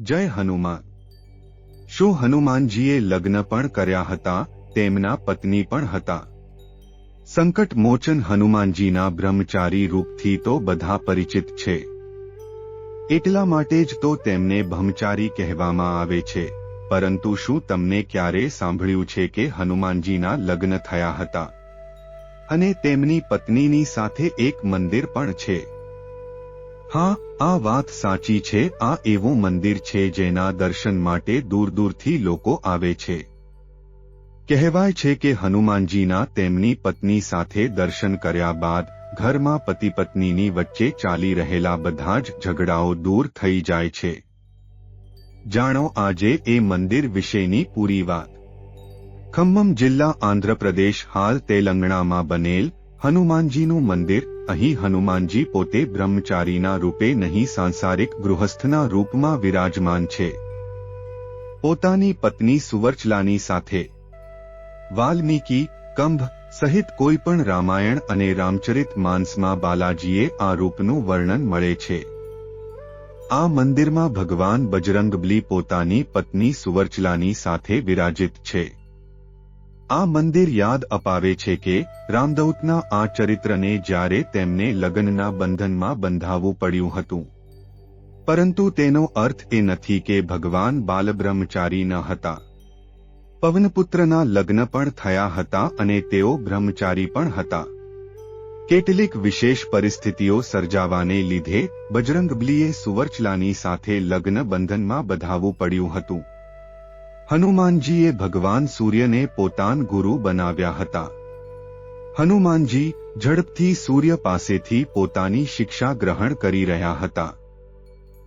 જય હનુમાન. શું હનુમાનજીએ લગ્ન પણ કર્યા હતા? તેમના પત્ની પણ હતા. સંકટ મોચન હનુમાનજીના બ્રહ્મચારી રૂપથી તો બધા પરિચિત છે. એટલા માટે જ તો તેમને બ્રહ્મચારી કહેવામાં આવે છે. પરંતુ શું તમને ક્યારે સાંભળ્યું છે કે હનુમાનજીના લગ્ન થયા હતા? અને તેમની પત્નીની સાથે એક મંદિર પણ છે. હા, આ વાત સાચી છે, આ એવું મંદિર છે જેના દર્શન માટે દૂર દૂરથી લોકો આવે છે. કહેવાય છે કે હનુમાનજીના તેમની પત્ની સાથે દર્શન કર્યા બાદ ઘરમાં પતિ પત્નીની વચ્ચે ચાલી રહેલા બધા જ ઝઘડાઓ દૂર થઈ જાય છે. જાણો આજે એ મંદિર વિશેની પૂરી વાત. ખમ્મમ જિલ્લા આંધ્રપ્રદેશ હાલ તેલંગણામાં બનેલ હનુમાનજીનું મંદિર, અહીં હનુમાનજી પોતે બ્રહ્મચારીના રૂપે નહીં સાંસારિક ગૃહસ્થના રૂપમાં વિરાજમાન છે. પોતાની પત્ની સુવર્ચલાની સાથે. વાલ્મીકી, કંભ, સહિત કોઈ પણ રામાયણ અને રામચરિત માનસમાં બાલાજીએ આ રૂપનું વર્ણન મળે છે. આ મંદિરમાં ભગવાન બજરંગબલી પોતાની પત્ની સુવર્ચલાની સાથે વિરાજિત છે. આ મંદિર યાદ અપાવે છે કે રામદૌતના આ ચરિત્રને જ્યારે તેમને લગ્નના બંધનમાં બંધાવવું પડ્યું હતું. પરંતુ તેનો અર્થ એ નથી કે ભગવાન બાલબ્રહ્મચારી ન હતા. પવનપુત્રના લગ્ન પણ થયા હતા અને તેઓ બ્રહ્મચારી પણ હતા. કેટલીક વિશેષ પરિસ્થિતિઓ સર્જાવાને લીધે બજરંગબલીએ સુવર્ચલાની સાથે લગ્ન બંધનમાં બધાવવું પડ્યું હતું. હનુમાનજીએ ભગવાન સૂર્યને પોતાન ગુરુ બનાવ્યા હતા. હનુમાનજી ઝડપથી સૂર્ય પાસેથી પોતાની શિક્ષા ગ્રહણ કરી રહ્યા હતા.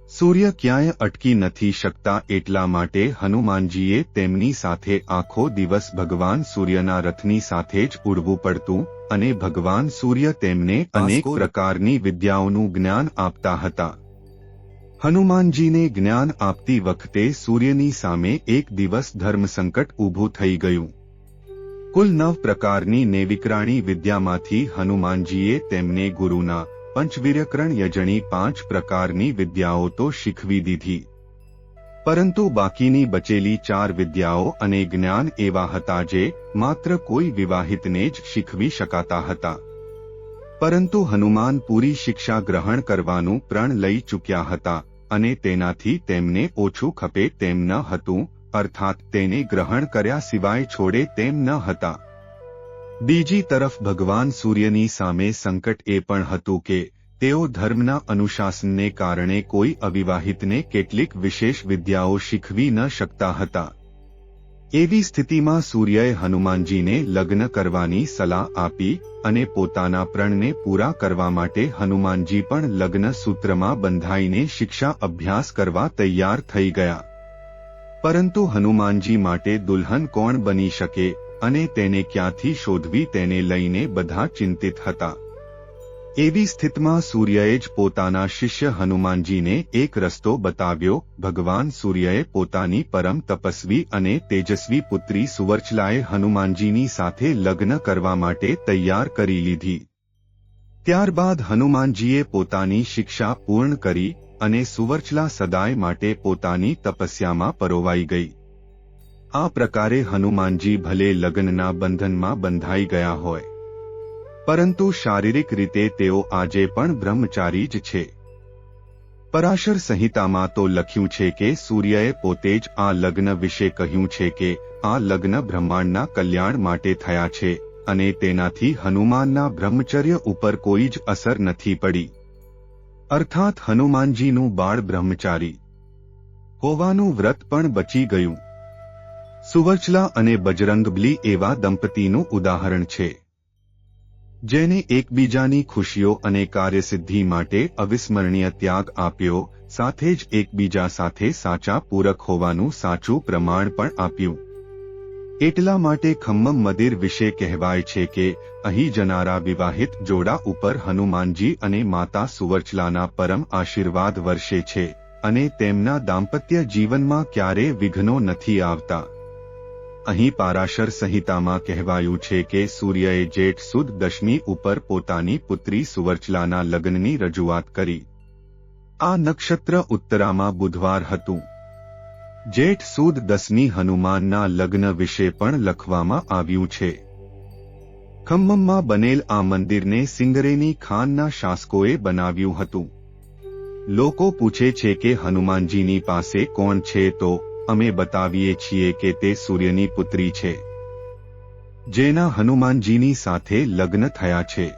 સૂર્ય ક્યાંય અટકી નથી શકતા એટલા માટે હનુમાનજીએ તેમની સાથે આખો દિવસ ભગવાન સૂર્યના રથની સાથે જ ઉડવું પડતું અને ભગવાન સૂર્ય તેમને અનેક પ્રકારની વિદ્યાઓનું જ્ઞાન આપતા હતા. હનુમાનજીને જ્ઞાન આપતી વખતે સૂર્યની સામે એક દિવસ ધર્મસંકટ ઊભું થઈ ગયું. કુલ નવ પ્રકારની નેવિકરાણી વિદ્યામાંથી હનુમાનજીએ તેમને ગુરુના પંચવિરકરણ યજણી પાંચ પ્રકારની વિદ્યાઓ તો શીખવી દીધી. પરંતુ બાકીની બચેલી ચાર વિદ્યાઓ અને જ્ઞાન એવા હતા જે માત્ર કોઈ વિવાહિતને જ શીખવી શકાતા હતા. પરંતુ હનુમાન પૂરી શિક્ષા ગ્રહણ કરવાનું પ્રણ લઈ ચૂક્યા હતા. અને તેનાથી તેમને ઓછું ખપે તેમ ન હતું, અર્થાત તેને ગ્રહણ કર્યા સિવાય છોડે તેમ ન હતા. બીજી તરફ ભગવાન સૂર્યની સામે સંકટ એ પણ હતું કે, તેઓ ધર્મના અનુશાસનને કારણે કોઈ અવિવાહિતને કેટલીક વિશેષ વિદ્યાઓ શીખવી ન શકતા હતા. એવી સ્થિતિમાં સૂર્યએ હનુમાનજીને લગ્ન કરવાની સલાહ આપી અને પોતાના પ્રણને પૂરા કરવા માટે હનુમાનજી પણ લગ્ન સૂત્રમાં બંધાઈને શિક્ષા અભ્યાસ કરવા તૈયાર થઈ ગયા. પરંતુ હનુમાનજી માટે દુલ્હન કોણ બની શકે અને તેને ક્યાંથી શોધવી તેને લઈને બધા ચિંતિત હતા. એવી સ્થિતિમાં સૂર્યએ જ પોતાના શિષ્ય હનુમાનજીને એક રસ્તો બતાવ્યો, ભગવાન સૂર્યએ પોતાની પરમ તપસ્વી અને તેજસ્વી પુત્રી સુવર્ચલાએ હનુમાનજીની સાથે લગ્ન કરવા માટે તૈયાર કરી લીધી. ત્યારબાદ હનુમાનજીએ પોતાની શિક્ષા પૂર્ણ કરી અને સુવર્ચલા સદાય માટે પોતાની તપસ્યામાં પરોવાઈ ગઈ. આ પ્રકારે હનુમાનજી ભલે લગ્નના બંધનમાં બંધાઈ ગયા હોય પરંતુ શારીરિક રીતે તેઓ આજે પણ બ્રહ્મચારી જ છે. પરાશર સંહિતામાં તો લખ્યું છે કે સૂર્યએ પોતે જ આ લગ્ન વિશે કહ્યું છે કે આ લગ્ન બ્રહ્માંડના કલ્યાણ માટે થયા છે અને તેનાથી હનુમાનના બ્રહ્મચર્ય ઉપર કોઈ જ અસર નથી પડી. અર્થાત હનુમાનજીનું બાળ બ્રહ્મચારી. હોવાનું વ્રત પણ બચી ગયું. સુવર્ચલા અને બજરંગબલી એવા દંપતીનું ઉદાહરણ છે. જેને એકબીજાની ખુશીઓ અને કાર્યસિદ્ધિ માટે અવિસ્મરણીય ત્યાગ આપ્યો, સાથે જ એકબીજા સાથે સાચા પૂરક હોવાનું સાચું પ્રમાણ પણ આપ્યું. એટલા માટે ખમ્મમ મંદિર વિશે કહેવાય છે કે, અહીં જનારા વિવાહિત જોડા ઉપર હનુમાનજી અને માતા સુવર્ચલાના પરમ આશીર્વાદ વર્ષે છે, અને તેમના દાંપત્ય જીવનમાં ક્યારે વિઘ્નો નથી આવતા. અહીં પારાશર સંહિતામાં કહેવાયું છે કે સૂર્યએ જેઠ સુદ દશમી ઉપર પોતાની પુત્રી સુવર્ચલાના લગ્નની રજૂઆત કરી. આ નક્ષત્ર ઉત્તરામાં બુધવાર હતું. જેઠ સુદ દસમી હનુમાનના લગ્ન વિશે પણ લખવામાં આવ્યું છે. ખમ્મમમાં બનેલ આ મંદિરને સિંગરેની ખાનના શાસકોએ બનાવ્યું હતું. લોકો પૂછે છે કે હનુમાનજીની પાસે કોણ છે તો અમે બતાવીએ છીએ કે તે સૂર્યની પુત્રી છે, જેના હનુમાનજીની સાથે લગ્ન થયા છે.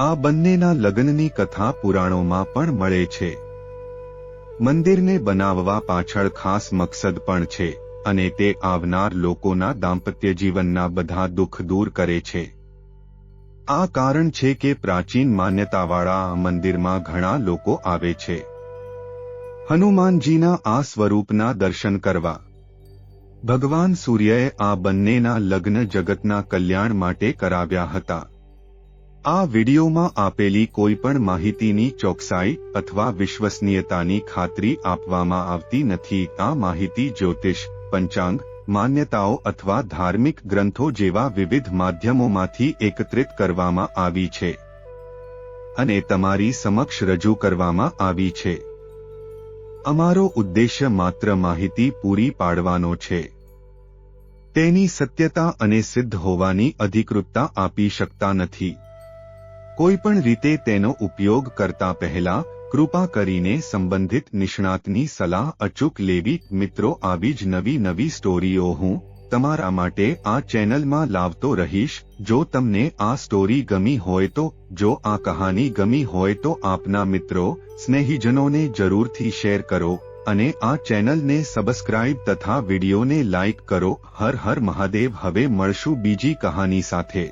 આ બંનેના લગ્નની કથા પુરાણોમાં પણ મળે છે. મંદિરને બનાવવા પાછળ ખાસ મકસદ પણ છે અને તે આવનાર લોકોના દાંપત્ય જીવનના બધા દુઃખ દૂર કરે છે. આ કારણ છે કે પ્રાચીન માન્યતાવાળા આ મંદિરમાં ઘણા લોકો આવે છે. હનુમાનજીના આ સ્વરૂપના દર્શન કરવા. ભગવાન સૂર્યએ આ બંનેના લગ્ન જગતના કલ્યાણ માટે કરાવ્યા હતા. આ વિડિયોમાં આપેલી કોઈપણ માહિતીની ચોકસાઈ અથવા વિશ્વસનીયતાની ખાતરી આપવામાં આવતી નથી. આ માહિતી જ્યોતિષ, પંચાંગ, માન્યતાઓ અથવા ધાર્મિક ગ્રંથો જેવા વિવિધ માધ્યમોમાંથી એકત્રિત કરવામાં આવી છે અને તમારી સમક્ષ રજૂ કરવામાં આવી છે. અમારો ઉદ્દેશ્ય માત્ર માહિતી પૂરી પાડવાનો છે. તેની સત્યતા અને સિદ્ધ હોવાની અધિકૃતતા આપી શકતા નથી. કોઈપણ રીતે તેનો ઉપયોગ કરતા પહેલા કૃપા કરીને સંબંધિત નિષ્ણાતની સલાહ અચૂક લેવી. મિત્રો, આવી જ નવી નવી સ્ટોરીઓ હું તમારા માટે આ ચેનલમાં લાવતો રહીશ. જો તમને આ સ્ટોરી ગમી હોય તો, જો આ કહાની ગમી હોય તો આપના મિત્રો, સ્નેહીજનોને જરૂરથી શેર કરો અને આ ચેનલને સબસ્ક્રાઇબ તથા વિડીયોને લાઇક કરો. હર હર મહાદેવ. હવે મળશું બીજી કહાની સાથે.